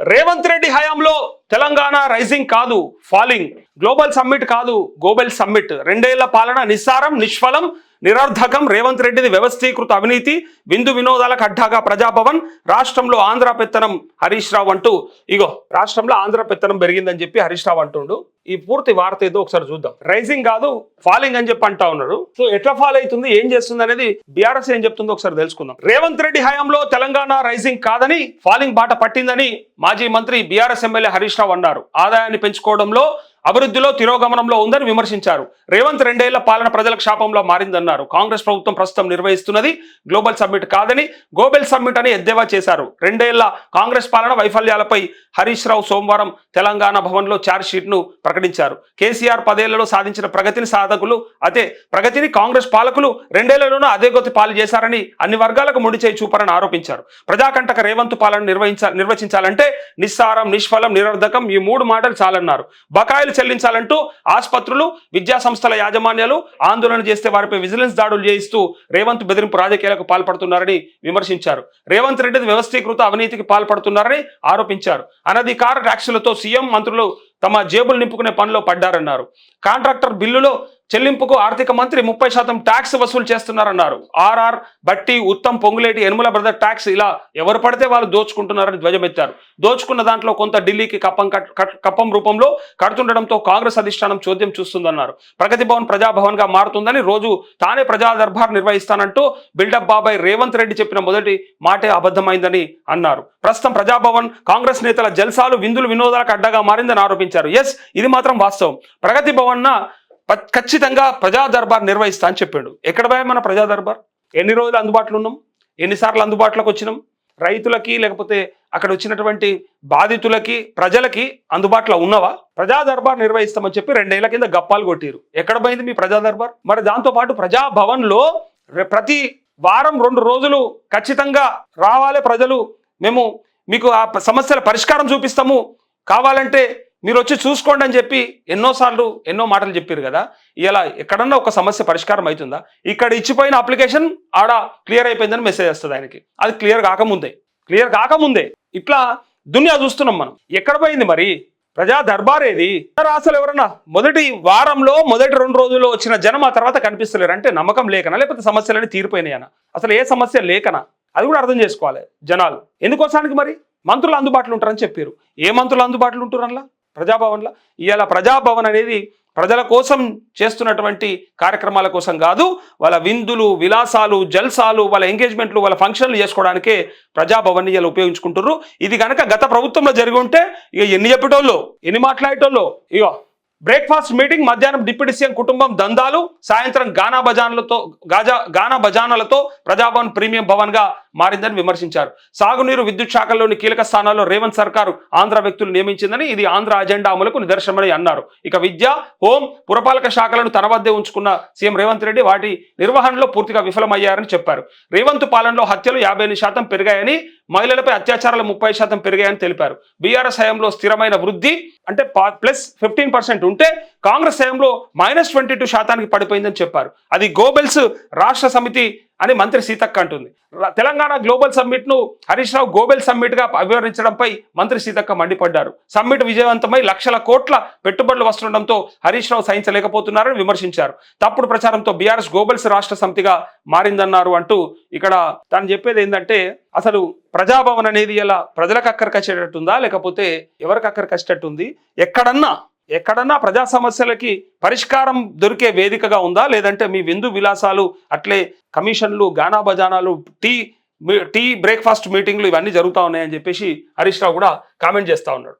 రేవంత్ రెడ్డి హయాంలో తెలంగాణ రైజింగ్ కాదు falling. Global summit కాదు గోబెల్ సమ్మిట్. రెండేళ్ళ పాలన నిస్సారం నిష్ఫలం. నిరర్ధకం రేవంత్ రెడ్డిది వ్యవస్థీకృత అవినీతి విందు వినోదాలకు అడ్డాగా ప్రజాభవన్ రాష్ట్రంలో ఆంధ్ర పెత్తనం హరీష్ రావు అంటూ ఇగో రాష్ట్రంలో ఆంధ్ర పెత్తనం పెరిగిందని చెప్పి హరీష్ రావు అంటుండు. ఈ పూర్తి వార్త ఏదో ఒకసారి చూద్దాం. రైజింగ్ కాదు ఫాలింగ్ అని చెప్పి అంటా ఉన్నారు సో ఎట్లా ఫాల్ అవుతుంది ఏం చేస్తుంది అనేది బీఆర్ఎస్ ఏం చెప్తుందో ఒకసారి తెలుసుకుందాం. రేవంత్ రెడ్డి హయాంలో తెలంగాణ రైజింగ్ కాదని ఫాలింగ్ బాట పట్టిందని మాజీ మంత్రి బీఆర్ఎస్ ఎమ్మెల్యే హరీష్ రావు అన్నారు. ఆదాయాన్ని పెంచుకోవడంలో అభివృద్ధిలో తిరోగమనంలో ఉందని విమర్శించారు. రేవంత్ రెండేళ్ళ పాలన ప్రజల క్షాపంలో మారిందన్నారు. కాంగ్రెస్ ప్రభుత్వం ప్రస్తుతం నిర్వహిస్తున్నది గ్లోబల్ సమ్మిట్ కాదని గోబెల్ సమ్మిట్ అని ఎద్దేవా చేశారు. రెండేళ్ళ కాంగ్రెస్ పాలన వైఫల్యాలపై హరీష్ రావు సోమవారం తెలంగాణ భవన్లో ఛార్జ్ను ప్రకటించారు. కేసీఆర్ పదేళ్ళలో సాధించిన ప్రగతిని సాధకులు అదే ప్రగతిని కాంగ్రెస్ పాలకులు రెండేళ్ళలోనూ అదే గతి పాలు చేశారని అన్ని వర్గాలకు ముడిచేయి చూపారని ఆరోపించారు. ప్రజాకంటక రేవంత్ పాలన నిర్వహించ నిర్వచించాలంటే నిస్సారం నిష్ఫలం నిరర్ధకం ఈ మూడు మాటలు చాలన్నారు. బకాయిలు చెల్లించాలంటూ ఆసుపత్రులు విద్యా సంస్థల యాజమాన్యాలు ఆందోళన చేస్తే వారిపై విజిలెన్స్ దాడులు చేయిస్తూ రేవంత్ బెదిరింపు రాజకీయాలకు పాల్పడుతున్నారని విమర్శించారు. రేవంత్ రెడ్డి వ్యవస్థీకృత అవినీతికి పాల్పడుతున్నారని ఆరోపించారు. అనధికార ట్యాక్సులతో సీఎం మంత్రులు తమ జేబులు నింపుకునే పనిలో పడ్డారన్నారు. కాంట్రాక్టర్ బిల్లులో చెల్లింపుకు ఆర్థిక మంత్రి ముప్పై శాతం ట్యాక్స్ వసూలు చేస్తున్నారన్నారు. RR Bhatti Uttam Ponguleti Yanamala brother tax ఇలా ఎవరు పడితే వాళ్ళు దోచుకుంటున్నారని ధ్వజమెత్తారు. దోచుకున్న దాంట్లో కొంత ఢిల్లీకి కప్పం కట్- కప్పం రూపంలో కడుతుండడంతో కాంగ్రెస్ అధిష్టానం చోద్యం చూస్తుందన్నారు. ప్రగతి భవన్ ప్రజాభవన్గా మారుతుందని రోజు తానే ప్రజా దర్బార్ నిర్వహిస్తానంటూ బిల్డప్ బాబాయ్ రేవంత్ రెడ్డి చెప్పిన మొదటి మాటే అబద్ధమైందని అన్నారు. ప్రస్తుతం ప్రజాభవన్ కాంగ్రెస్ నేతల జల్సాలు విందులు వినోదాలకు అడ్డగా మారిందని ఆరోపించారు. ఎస్ ఇది మాత్రం వాస్తవం. ప్రగతి భవన్న ఖచ్చితంగా ప్రజా దర్బార్ నిర్వహిస్తా అని చెప్పాడు. ఎక్కడ పోయా మన ప్రజా దర్బార్? ఎన్ని రోజులు అందుబాటులో ఉన్నాం? ఎన్నిసార్లు అందుబాటులోకి వచ్చినాం? రైతులకి లేకపోతే అక్కడ వచ్చినటువంటి బాధితులకి ప్రజలకి అందుబాటులో ఉన్నవా? ప్రజా దర్బార్ నిర్వహిస్తామని చెప్పి రెండేళ్ళ కింద గప్పాలు కొట్టిరు. ఎక్కడ పోయింది మీ ప్రజా దర్బార్? మరి దాంతోపాటు ప్రజాభవన్లో ప్రతి వారం రెండు రోజులు ఖచ్చితంగా రావాలి ప్రజలు. మేము మీకు ఆ సమస్యల పరిష్కారం చూపిస్తాము. కావాలంటే మీరు వచ్చి చూసుకోండి అని చెప్పి ఎన్నోసార్లు ఎన్నో మాటలు చెప్పారు కదా. ఇలా ఎక్కడన్నా ఒక సమస్య పరిష్కారం అవుతుందా ఇక్కడ ఇచ్చిపోయిన అప్లికేషన్ ఆడ క్లియర్ అయిపోయిందని మెసేజ్ వస్తుంది ఆయనకి. అది క్లియర్ కాకముందే. క్లియర్ కాకముందే. ఇట్లా దునియా చూస్తున్నాం మనం. ఎక్కడ పోయింది మరి? ప్రజా దర్బార్ ఏది అసలు ఎవరన్నా మొదటి వారంలో మొదటి రెండు రోజుల్లో వచ్చిన జనం ఆ తర్వాత కనిపిస్తలేరు. అంటే నమ్మకం లేకనా? లేకపోతే సమస్యలన్నీ తీరిపోయినాయనా? అసలు ఏ సమస్య లేకనా? అది కూడా అర్థం చేసుకోవాలి జనాలు. ఎందుకోసానికి మరి? మంత్రులు అందుబాటులో ఉంటారని చెప్పారు ఏ మంత్రులు అందుబాటులో ఉంటారు అలా ప్రజాభవన్లో. ఇవాళ ప్రజాభవన్ అనేది ప్రజల కోసం చేస్తున్నటువంటి కార్యక్రమాల కోసం కాదు వాళ్ళ విందులు విలాసాలు జల్సాలు వాళ్ళ ఎంగేజ్మెంట్లు వాళ్ళ ఫంక్షన్లు చేసుకోవడానికే ప్రజాభవన్ ఇలా ఉపయోగించుకుంటున్నారు ఇది కనుక గత ప్రభుత్వంలో జరిగి ఉంటే ఇక ఎన్ని చెప్పేటోళ్ళు ఎన్ని మాట్లాడేటోళ్ళు ఇగో బ్రేక్ఫాస్ట్ మీటింగ్ మధ్యాహ్నం డిప్యూటీ సీఎం కుటుంబం దందాలు సాయంత్రం గానా బజాన్లతో గాజా గానా బజానలతో ప్రజాభవన్ ప్రీమియం భవన్గా మారిందని విమర్శించారు. సాగునీరు విద్యుత్ శాఖల్లోని కీలక స్థానాల్లో రేవంత్ సర్కారు ఆంధ్ర వ్యక్తులు నియమించిందని ఇది ఆంధ్ర అజెండా అమలుకు నిదర్శనమని అన్నారు. ఇక విద్య హోం పురపాలక శాఖలను తన వద్దే ఉంచుకున్న సీఎం రేవంత్ రెడ్డి వాటి నిర్వహణలో పూర్తిగా విఫలమయ్యారని చెప్పారు. రేవంత్ పాలనలో హత్యలు యాభై శాతం పెరిగాయని మహిళలపై అత్యాచారాలు ముప్పై శాతం పెరిగాయని తెలిపారు. బీఆర్ఎస్ హయాంలో స్థిరమైన వృద్ధి అంటే ప్లస్ ఫిఫ్టీన్ పర్సెంట్ ఉంటే కాంగ్రెస్ హయాంలో మైనస్ ట్వంటీ టూ శాతానికి పడిపోయిందని చెప్పారు. అది గోబెల్స్ రాష్ట్ర సమితి అని మంత్రి సీతక్క అంటుంది. తెలంగాణ గ్లోబల్ సమ్మిట్ను హరీష్ రావు గోబెల్ సమ్మిట్గా అభివర్ణించడంపై మంత్రి సీతక్క మండిపడ్డారు. సమ్మిట్ విజయవంతమై లక్షల కోట్ల పెట్టుబడులు వస్తుండటంతో హరీష్ రావు సహించలేకపోతున్నారని విమర్శించారు. తప్పుడు ప్రచారంతో బీఆర్ఎస్ గోబెల్స్ రాష్ట్ర సమితిగా మారిందన్నారు అంటూ ఇక్కడ తాను చెప్పేది ఏంటంటే అసలు ప్రజాభవన్ అనేది ఇలా ప్రజలకు అక్కడికొచ్చేటట్టుందా లేకపోతే ఎవరికి అక్కడికొచ్చేటట్టుంది ఎక్కడన్నా ఎక్కడన్నా ప్రజా సమస్యలకి పరిష్కారం దొరికే వేదికగా ఉందా? లేదంటే మీ విందు విలాసాలు అట్లే కమిషన్లు గానా బజానాలు టీ టీ బ్రేక్ఫాస్ట్ మీటింగ్లు ఇవన్నీ జరుగుతూ ఉన్నాయని చెప్పేసి హరీష్ రావు కూడా కామెంట్ చేస్తా ఉన్నాడు.